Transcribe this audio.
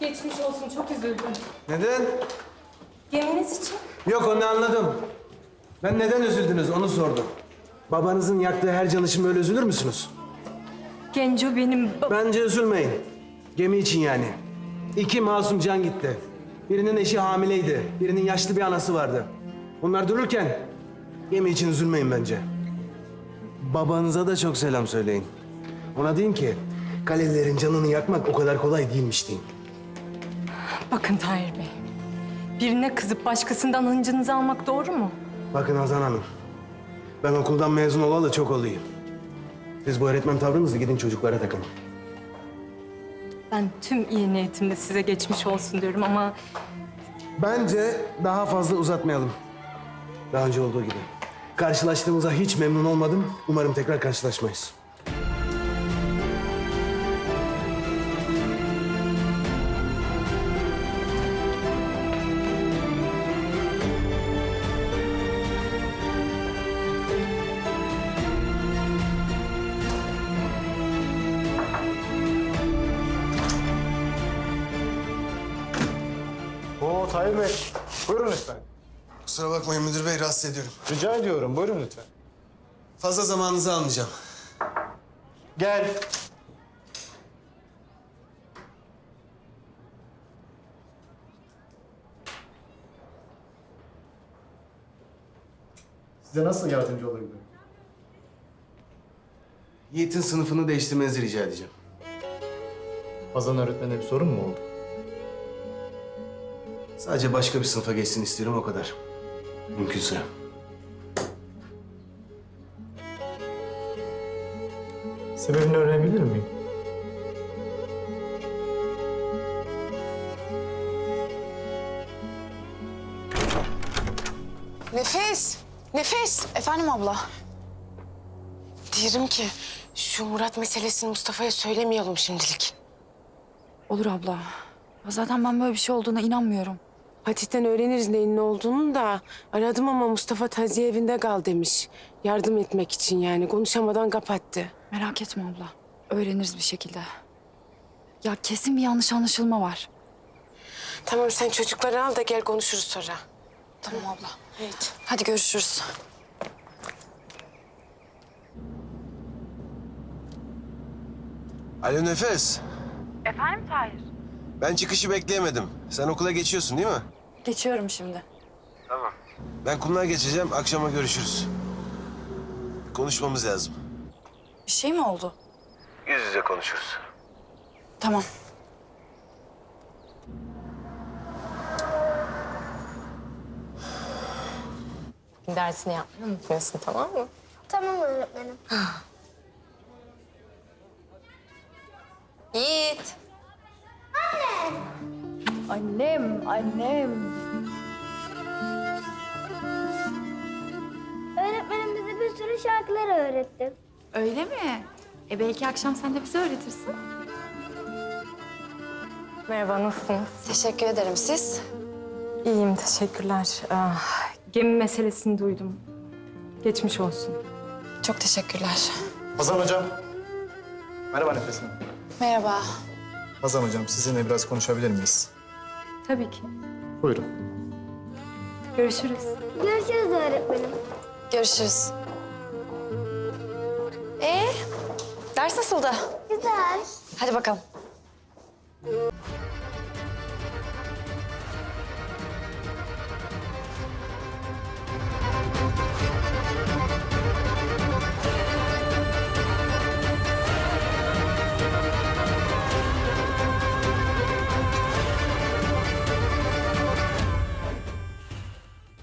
Geçmiş olsun, çok üzüldüm. Neden? Geminiz için. Yok onu anladım. Ben neden üzüldünüz onu sordum. Babanızın yaktığı her can için böyle üzülür müsünüz? Genco benim... ba- Bence üzülmeyin. Gemi için yani. İki masum can gitti. Birinin eşi hamileydi. Birinin yaşlı bir anası vardı. Bunlar dururken gemi için üzülmeyin bence. Babanıza da çok selam söyleyin. Ona deyin ki kalelilerin canını yakmak o kadar kolay değilmiş deyin. Bakın Tahir Bey. Birine kızıp başkasından hıncınızı almak doğru mu? Bakın Hazan Hanım. Ben okuldan mezun olalı çok olayım. Siz bu öğretmen tavrınızı gidin çocuklara takın. Ben tüm iyi niyetimle size geçmiş olsun diyorum ama... Bence daha fazla uzatmayalım. Daha önce olduğu gibi. Karşılaştığımıza hiç memnun olmadım. Umarım tekrar karşılaşmayız. Tahir Bey. Buyurun lütfen. Kusura bakmayın müdür bey rahatsız ediyorum. Rica ediyorum. Buyurun lütfen. Fazla zamanınızı almayacağım. Gel. Size nasıl yardımcı olabilirim? Yiğit'in sınıfını değiştirmenizi rica edeceğim. Hazan öğretmene bir sorun mu oldu? Sadece başka bir sınıfa geçsin istiyorum o kadar. Mümkünse. Sebebini öğrenebilir miyim? Nefes, Nefes. Efendim abla. Diyorum ki şu Murat meselesini Mustafa'ya söylemeyelim şimdilik. Olur abla. Zaten ben böyle bir şey olduğuna inanmıyorum. Fatih'ten öğreniriz neyin ne olduğunu da aradım ama Mustafa taziye evinde kal demiş. Yardım etmek için yani konuşamadan kapattı. Merak etme abla. Öğreniriz bir şekilde. Ya kesin bir yanlış anlaşılma var. Tamam sen çocukları al da gel konuşuruz sonra. Tamam abla. Evet. Hadi görüşürüz. Alo Nefes. Efendim Tahir? Ben çıkışı bekleyemedim. Sen okula geçiyorsun değil mi? Geçiyorum şimdi. Ben kumluğa geçeceğim. Akşama görüşürüz. Konuşmamız lazım. Bir şey mi oldu? Yüz yüze konuşuruz. Tamam. Dersini yapmayı unutmuyorsun, tamam mı? Tamam öğretmenim. Yiğit. Annem, annem. Öğretmenim bize bir sürü şarkılar öğretti. Öyle mi? E belki akşam sen de bize öğretirsin. Merhaba, nasılsınız? Teşekkür ederim. Siz? İyiyim, teşekkürler. Ah, gemi meselesini duydum. Geçmiş olsun. Çok teşekkürler. Hazan hocam. Merhaba Nefes Hanım. Merhaba. Hazan hocam sizinle biraz konuşabilir miyiz? Tabii ki. Buyurun. Görüşürüz. Görüşürüz öğretmenim. Görüşürüz. Ee, ders nasıldı? Güzel. Hadi bakalım.